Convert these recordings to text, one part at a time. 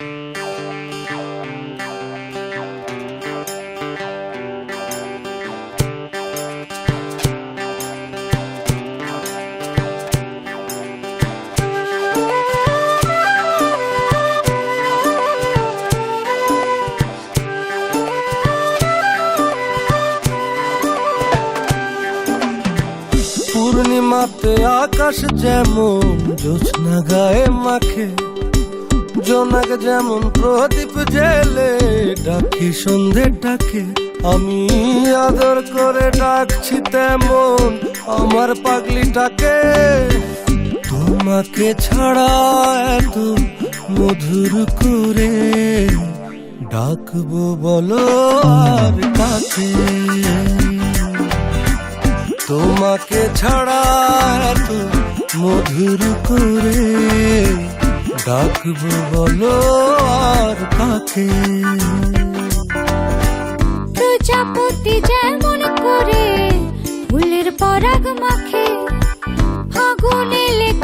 Thank you. পূর্ণিমাতে আকাশ যেমন জোৎস্না গায়ে মাখে, জোনাক যেমন প্রদীপ জেলে ডাকি সন্ধে ডাকে। আমি আদর করে ডাকছি তেমন আমার পাগলি পাগলিটাকে। তোমাকে ছাড়া এত মধুর করে ডাকবো বলো আর কাকে? তোমাকে ছাড়া মধুর করে ডাকবো বলো আর কাকে প্রজাপতি যেমন করে ফুলের পরাগ মাখে, ফাগুন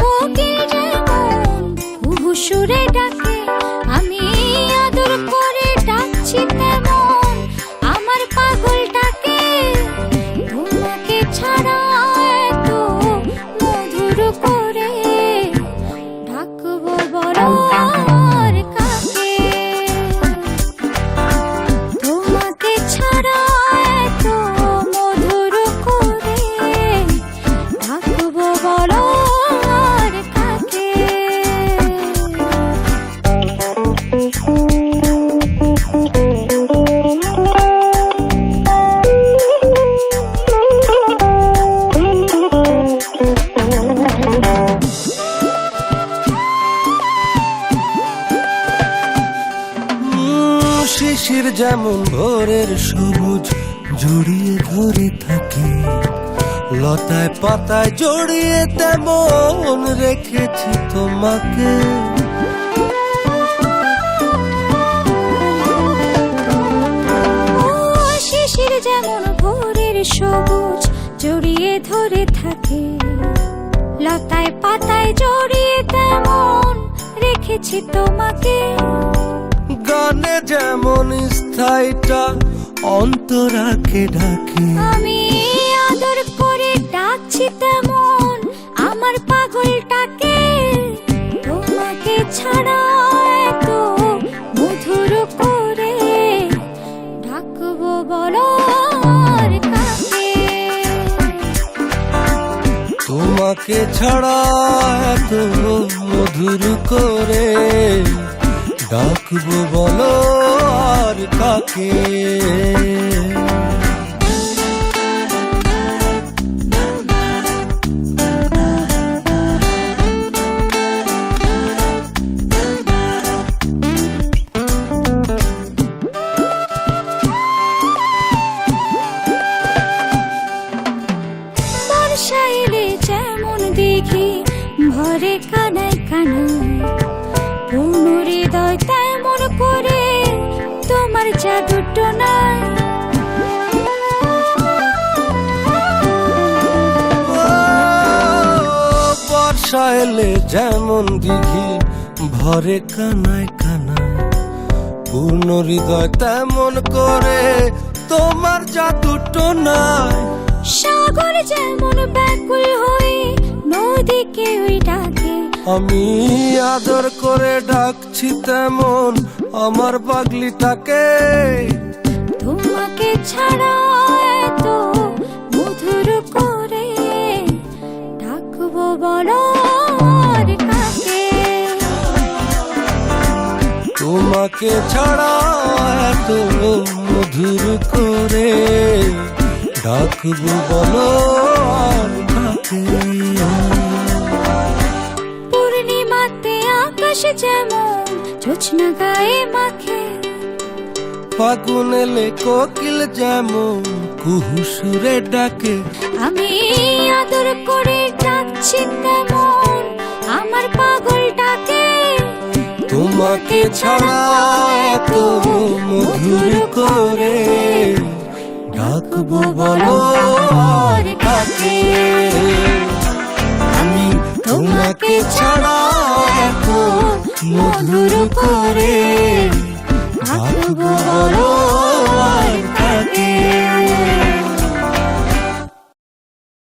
কোকিল যেমন সুরে ডাকে। যেমন ভোরের সবুজ জড়িয়ে ধরে থাকে, লতায় পাতায় জড়িয়ে তেমন রেখেছি তোমাকে। শিশির যেমন ভোরের সবুজ জড়িয়ে ধরে থাকে, লতায় পাতায় জড়িয়ে তেমন রেখেছি তোমাকে। গানে যেমন স্থায়ীটা অন্তরাকে ডাকে। আমি আদর করে ডাকছি তেমন আমার পাগলটাকে। তোমাকে ছাড়া এত মধুর করে ডাকবো বলো তোমাকে ছাড়া এত মধুর করে ডাকবো বলো আর কাকে? এলে যেমন দেখি ভরে কানায় কানায় পূর্ণ জাদুটো নাই বর্ষা এলে যেমন দিঘি ভরে কানায় কানায়। পূর্ণ হৃদয় তেমন করে তোমার জাদুটো নাই সাগর যেমন ব্যাকুল হয়ে নদীকে ওই ডাকে। আমি আদর করে ডাকছি তেমন আমার পাগলিটাকে। তোমাকে ছাড়া এত মধুর করে ডাকবো বলো তোমাকে ছাড়া এত মধুর করে ডাকবো বলো আর কাকে? যেমন জোছনা গায়ে মাখে। ফাগুন এলে কোকিল যেমন কুহু সুরে ডাকে। আমি আদর করে ডাকছি তেমন আমার পাগলটাকে। তোমাকে ছাড়া এত মধুর করে ডাকবো বলো আর কাকে? আমি তোমাকে ছাড়া মধুর করে।